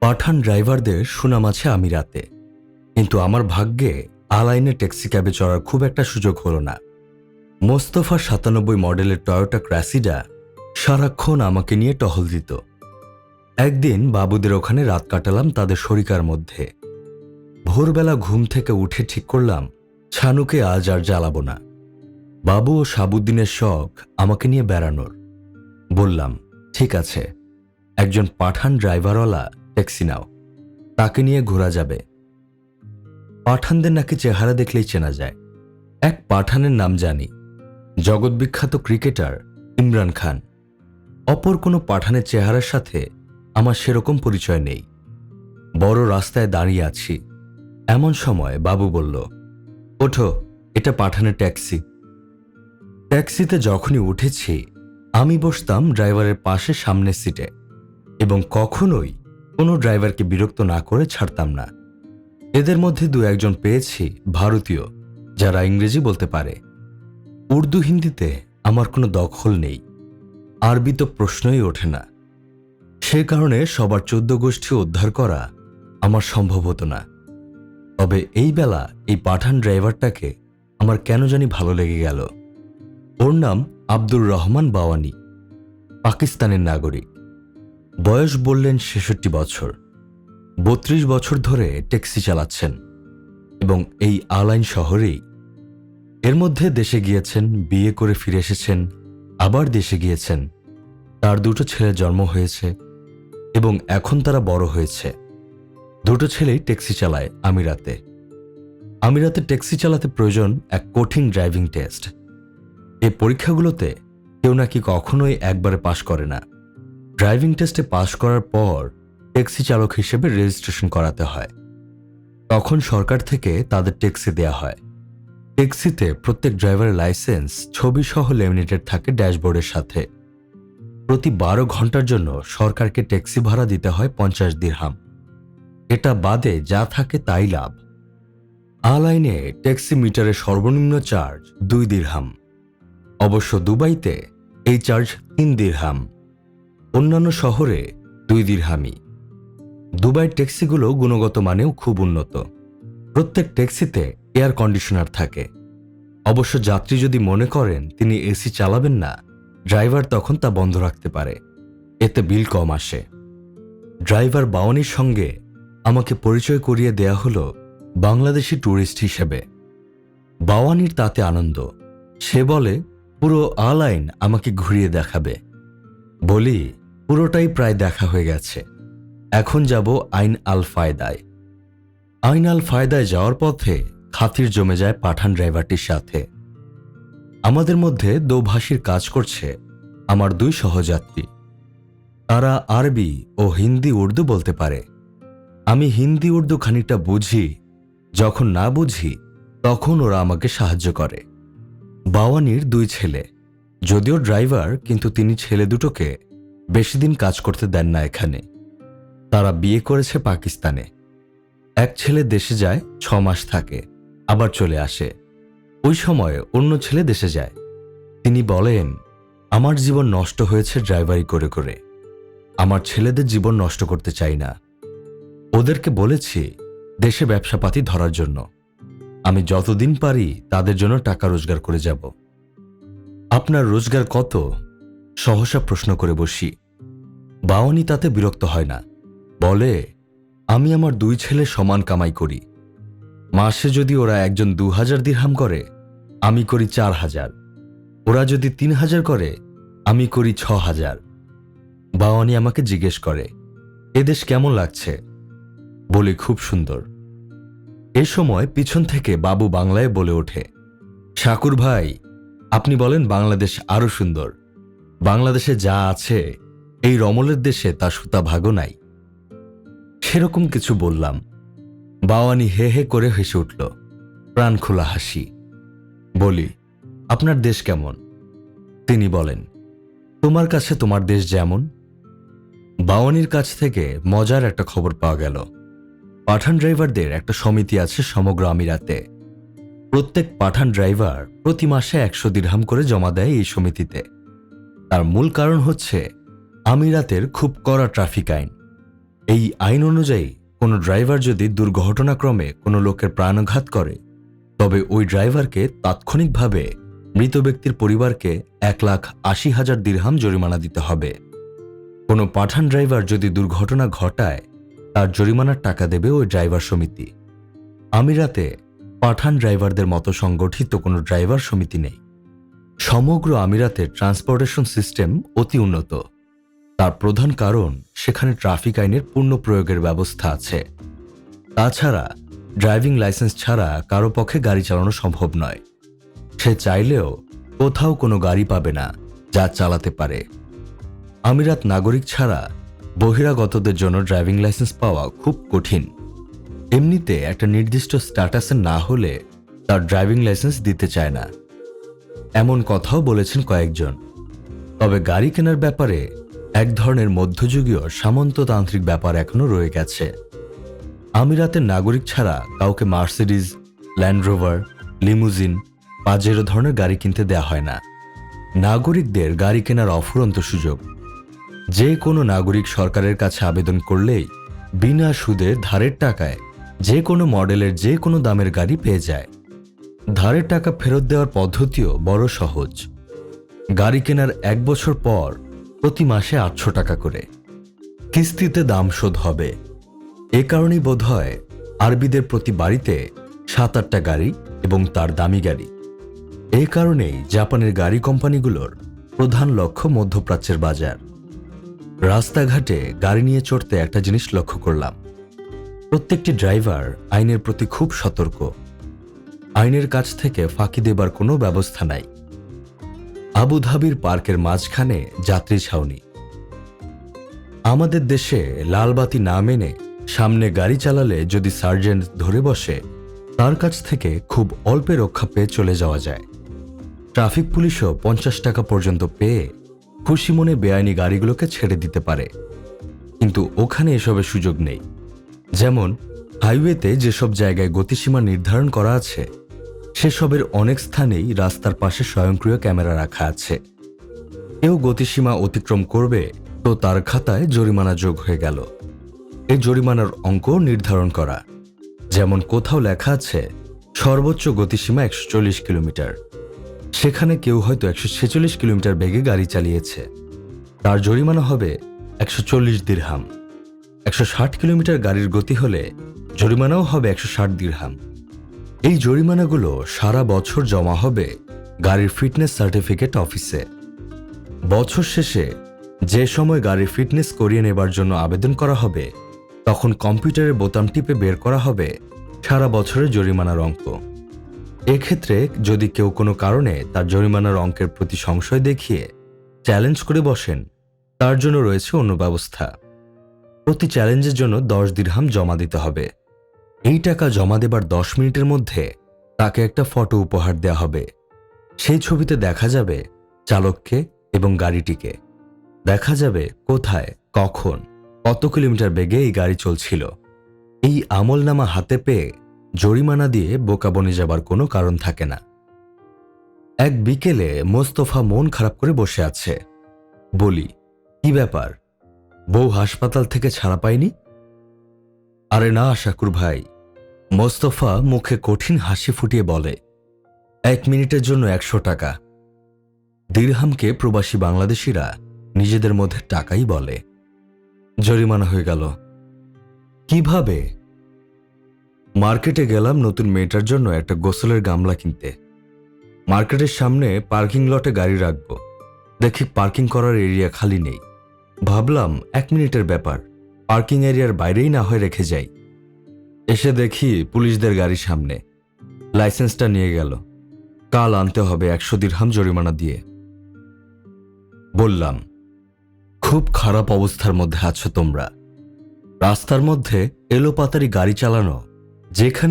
পাঠান ড্রাইভারদের সুনাম আছে আমিরাতে। কিন্তু আমার ভাগ্যে আলাইনে ট্যাক্সি ক্যাবে চড়ার খুব একটা সুযোগ হলো না। মোস্তফা সাতানব্বই মডেলের টয়োটা ক্র্যাসিডা সারাক্ষণ আমাকে নিয়ে টহল দিত। একদিন বাবুদের ওখানে রাত কাটালাম তাদের শরিকার মধ্যে। ভোরবেলা ঘুম থেকে উঠে ঠিক করলাম, ছানুকে আজ আর জ্বালাবো না। বাবু ও সাবুদ্দিনের শখ আমাকে নিয়ে বেড়ানোর। বললাম, ঠিক আছে, একজন পাঠান ড্রাইভারওয়ালা ট্যাক্সি নাও। তাকে নিয়ে ঘোরা যাবে। পাঠানদের নাকি চেহারা দেখলেই চেনা যায়। এক পাঠানের নাম জানি। জগৎবিখ্যাত ক্রিকেটার ইমরান খান। অপর কোনো পাঠানের চেহারার সাথে আমার সেরকম পরিচয় নেই। বড় রাস্তায় দাঁড়িয়ে আছি। এমন সময় বাবু বলল, ওঠো, এটা পাঠানের ট্যাক্সি। ট্যাক্সিতে যখনই উঠেছি, আমি বসতাম ড্রাইভারের পাশে সামনের সিটে এবং কখনোই কোনো ড্রাইভারকে বিরক্ত না করে ছাড়তাম না। এদের মধ্যে দু একজন পেয়েছি, ভারতীয়, যারা ইংরেজি বলতে পারে। উর্দু হিন্দিতে আমার কোনো দখল নেই। আরবি তো প্রশ্নই ওঠে না। সে কারণে সবার চোদ্দ গোষ্ঠী উদ্ধার করা আমার সম্ভব হতো না। তবে এই বেলা এই পাঠান ড্রাইভারটাকে আমার কেন জানি ভালো লেগে গেল। ওর নাম আব্দুর রহমান বাওয়ানি, পাকিস্তানের নাগরিক। বয়স বললেন ছেষট্টি বছর। বত্রিশ বছর ধরে ট্যাক্সি চালাচ্ছেন এবং এই আলাইন শহরেই এর মধ্যে দেশে গিয়েছেন, বিয়ে করে ফিরে এসেছেন, আবার দেশে গিয়েছেন। তার দুটো ছেলে জন্ম হয়েছে এবং এখন তারা বড় হয়েছে। দুটো ছেলেই ট্যাক্সি চালায় আমিরাতে। আমিরাতে ট্যাক্সি চালাতে প্রয়োজন এক কঠিন ড্রাইভিং টেস্ট। এ পরীক্ষাগুলোতে কেউ নাকি কখনোই একবারে পাশ করে না। ড্রাইভিং টেস্টে পাশ করার পর ট্যাক্সি চালক হিসেবে রেজিস্ট্রেশন করাতে হয়। তখন সরকার থেকে তাদের ট্যাক্সি দেয়া হয়। ট্যাক্সিতে প্রত্যেক ড্রাইভারের লাইসেন্স, ছবি সহ লেমিনেটেড থাকে ড্যাশবোর্ডের সাথে। প্রতি বারো ঘণ্টার জন্য সরকারকে ট্যাক্সি ভাড়া দিতে হয় পঞ্চাশ দিরহাম। এটা বাদে যা থাকে তাই লাভ। আলাইনে ট্যাক্সি মিটারের সর্বনিম্ন চার্জ দুই দিরহাম। অবশ্য দুবাইতে এই চার্জ তিন দিরহাম। অন্যান্য শহরে দুই দিরহামি। দুবাইয়ের ট্যাক্সিগুলো গুণগত মানেও খুব উন্নত। প্রত্যেক ট্যাক্সিতে এয়ার কন্ডিশনার থাকে। অবশ্য যাত্রী যদি মনে করেন তিনি এসি চালাবেন না, ড্রাইভার তখন তা বন্ধ রাখতে পারে। এতে বিল কম আসে। ড্রাইভার বাওয়ানির সঙ্গে আমাকে পরিচয় করিয়ে দেয়া হলো বাংলাদেশি ট্যুরিস্ট হিসেবে। বাওয়ানির তাতে আনন্দ। সে বলে, পুরো আলাইন আমাকে ঘুরিয়ে দেখাবে। বলি পুরোটাই প্রায় দেখা হয়ে গেছে। এখন যাব আইন আল ফায়দায়। আইন আল ফায়দায় যাওয়ার পথে খাতির জমে যায় পাঠান ড্রাইভারটির সাথে। আমাদের মধ্যে দোভাষীর কাজ করছে আমার দুই সহযাত্রী। তারা আরবি ও হিন্দি উর্দু বলতে পারে। আমি হিন্দি উর্দু খানিকটা বুঝি, যখন না বুঝি, তখন ওরা আমাকে সাহায্য করে। বাওয়ানির দুই ছেলে, যদিও ড্রাইভার, কিন্তু তিনি ছেলে দুটোকে বেশি দিন কাজ করতে দেন না এখানে। তারা বিয়ে করেছে পাকিস্তানে। এক ছেলে দেশে যায়, ছ মাস থাকে, আবার চলে আসে। ওই সময় অন্য ছেলে দেশে যায়। তিনি বলেন, আমার জীবন নষ্ট হয়েছে ড্রাইভারি করে করে। আমার ছেলেদের জীবন নষ্ট করতে চাই না। ওদেরকে বলেছি, দেশে ব্যবসাপাতি ধরার জন্য। আমি যতদিন পারি তাদের জন্য টাকা রোজগার করে যাব। আপনার রোজগার কত? সহসা প্রশ্ন করে বসি, বাওয়ানি তাতে বিরক্ত হয় না, বলে, আমি আমার দুই ছেলে সমান কামাই করি। মাসে যদি ওরা একজন দু হাজার দিরহাম করে, আমি করি চার হাজার ওরা যদি তিন হাজার করে, আমি করি ছ হাজার বাওয়ানি আমাকে জিজ্ঞেস করে এদেশ কেমন লাগছে? বলি, খুব সুন্দর। এ সময় পিছন থেকে বাবু বাংলায় বলে ওঠে শাকুর ভাই, আপনি বলেন বাংলাদেশ আরও সুন্দর। বাংলাদেশে যা আছে, এই রমলের দেশে তা সুতা ভাগও নাই। সেরকম কিছু বললাম। বাওয়ানি হে হে করে হেসে উঠল। প্রাণ খোলা হাসি। বলি, আপনার দেশ কেমন? তিনি বলেন, তোমার কাছে তোমার দেশ যেমন? বাওয়ানির কাছ থেকে মজার একটা খবর পাওয়া গেল। পাঠান ড্রাইভারদের একটা সমিতি আছে সমগ্র আমিরাতে। প্রত্যেক পাঠান ড্রাইভার প্রতি মাসে একশো দিরহাম করে জমা দেয় এই সমিতিতে। তার মূল কারণ হচ্ছে আমিরাতের খুব কড়া ট্রাফিক আইন। এই আইন অনুযায়ী কোনো ড্রাইভার যদি দুর্ঘটনাক্রমে কোনো লোকের প্রাণঘাত করে, তবে ওই ড্রাইভারকে তাৎক্ষণিকভাবে মৃত ব্যক্তির পরিবারকে এক লাখ আশি হাজার দিরহাম জরিমানা দিতে হবে। কোনো পাঠান ড্রাইভার যদি দুর্ঘটনা ঘটায়, তার জরিমানার টাকা দেবে ওই ড্রাইভার সমিতি। আমিরাতে পাঠান ড্রাইভারদের মতো সংগঠিত কোনো ড্রাইভার সমিতি নেই। সমগ্র আমিরাতের ট্রান্সপোর্টেশন সিস্টেম অতি উন্নত। তার প্রধান কারণ, সেখানে ট্রাফিক আইনের পূর্ণ প্রয়োগের ব্যবস্থা আছে। তাছাড়া, ড্রাইভিং লাইসেন্স ছাড়া কারও পক্ষে গাড়ি চালানো সম্ভব নয়। সে চাইলেও কোথাও কোনো গাড়ি পাবে না যা চালাতে পারে। আমিরাত নাগরিক ছাড়া বহিরাগতদের জন্য ড্রাইভিং লাইসেন্স পাওয়া খুব কঠিন। এমনিতে একটা নির্দিষ্ট স্ট্যাটাসে না হলে তার ড্রাইভিং লাইসেন্স দিতে চায় না। এমন কথাও বলেছেন কয়েকজন। তবে গাড়ি কেনার ব্যাপারে এক ধরনের মধ্যযুগীয় সামন্ততান্ত্রিক ব্যাপার এখনও রয়ে গেছে। আমিরাতের নাগরিক ছাড়া কাউকে Mercedes, Land Rover, limousine Pajero ধরনের গাড়ি কিনতে দেয়া হয় না। নাগরিকদের গাড়ি কেনার অফুরন্ত সুযোগ। যে কোনো নাগরিক সরকারের কাছে আবেদন করলেই বিনা সুদের ধারের টাকায় যে কোনো মডেলের যে কোনো দামের গাড়ি পেয়ে যায়। ধারের টাকা ফেরত দেওয়ার পদ্ধতিও বড় সহজ। গাড়ি কেনার এক বছর পর প্রতি মাসে আটশো টাকা করে। কিস্তিতে দাম শোধ হবে। এ কারণেই বোধ হয় আরবিদের প্রতি বাড়িতে সাত আটটা গাড়ি এবং তার দামি গাড়ি। এই কারণেই জাপানের গাড়ি কোম্পানিগুলোর প্রধান লক্ষ্য মধ্যপ্রাচ্যের বাজার। রাস্তাঘাটে গাড়ি নিয়ে চড়তে একটা জিনিস লক্ষ্য করলাম। প্রত্যেকটি ড্রাইভার আইনের প্রতি খুব সতর্ক। আইনের কাছ থেকে ফাঁকি দেবার কোনো ব্যবস্থা নাই। আবুধাবির পার্কের মাঝখানে যাত্রী ছাউনি। আমাদের দেশে লালবাতি না মেনে সামনে গাড়ি চালালে যদি সার্জেন্ট ধরে বসে, তার কাছ থেকে খুব অল্পে রক্ষা পেয়ে চলে যাওয়া যায়। ট্রাফিক পুলিশও পঞ্চাশ টাকা পর্যন্ত পেয়ে খুশি মনে বেআইনি গাড়িগুলোকে ছেড়ে দিতে পারে। কিন্তু ওখানে এসবের সুযোগ নেই। যেমন হাইওয়েতে যেসব জায়গায় গতিসীমা নির্ধারণ করা আছে সেসবের অনেক স্থানেই রাস্তার পাশে স্বয়ংক্রিয় ক্যামেরা রাখা আছে। কেউ গতিসীমা অতিক্রম করবে তো তার খাতায় জরিমানা যোগ হয়ে গেল। এই জরিমানার অঙ্ক নির্ধারণ করা। যেমন কোথাও লেখা আছে, সর্বোচ্চ গতিসীমা একশো চল্লিশ কিলোমিটার। সেখানে কেউ হয়তো একশো ছেচল্লিশ কিলোমিটার বেগে গাড়ি চালিয়েছে। তার জরিমানা হবে একশো চল্লিশ দিরহাম। একশো ষাট কিলোমিটার গাড়ির গতি হলে জরিমানাও হবে একশো ষাট দিরহাম। এই জরিমানাগুলো সারা বছর জমা হবে গাড়ির ফিটনেস সার্টিফিকেট অফিসে। বছর শেষে যে সময় গাড়ির ফিটনেস করিয়ে নেবার জন্য আবেদন করা হবে, তখন কম্পিউটারের বোতাম টিপে বের করা হবে সারা বছরের জরিমানার অঙ্ক। এক্ষেত্রে যদি কেউ কোনো কারণে তার জরিমানার অঙ্কের প্রতি সংশয় দেখিয়ে চ্যালেঞ্জ করে বসেন, তার জন্য রয়েছে অন্য ব্যবস্থা। প্রতি চ্যালেঞ্জের জন্য দশ দিরহাম জমা দিতে হবে। এই টাকা জমা দেবার দশ মিনিটের মধ্যে তাকে একটা ফটো উপহার দেওয়া হবে। সেই ছবিতে দেখা যাবে চালককে এবং গাড়িটিকে। দেখা যাবে কোথায়, কখন, কত কিলোমিটার বেগে এই গাড়ি চলছিল। এই আমলনামা হাতে পেয়ে জরিমানা দিয়ে বোকা বনে যাবার কোনো কারণ থাকে না। এক বিকেলে মোস্তফা মন খারাপ করে বসে আছে। বলি, কি ব্যাপার? বউ হাসপাতাল থেকে ছাড়া পায়নি আরে না, শাকুর ভাই। মোস্তফা মুখে কঠিন হাসি ফুটিয়ে বলে, এক মিনিটের জন্য একশো টাকা। দিরহামকে প্রবাসী বাংলাদেশিরা নিজেদের মধ্যে টাকাই বলে। জরিমানা হয়ে গেল। কীভাবে? মার্কেটে গেলাম নতুন মেয়েটার জন্য একটা গোসলের গামলা কিনতে। মার্কেটের সামনে পার্কিং লটে গাড়ি রাখব। দেখি পার্কিং করার এরিয়া খালি নেই। ভাবলাম এক মিনিটের ব্যাপার, পার্কিং এরিয়ার বাইরেই না হয়ে রেখে যাই। এসে দেখি পুলিশদের গাড়ির সামনে। লাইসেন্সটা নিয়ে গেল। কাল আনতে হবে একশো দিরহাম জরিমানা দিয়ে। বললাম, খুব খারাপ অবস্থার মধ্যে আছো তোমরা। রাস্তার মধ্যে এলোপাতারি গাড়ি চালানো যেখানে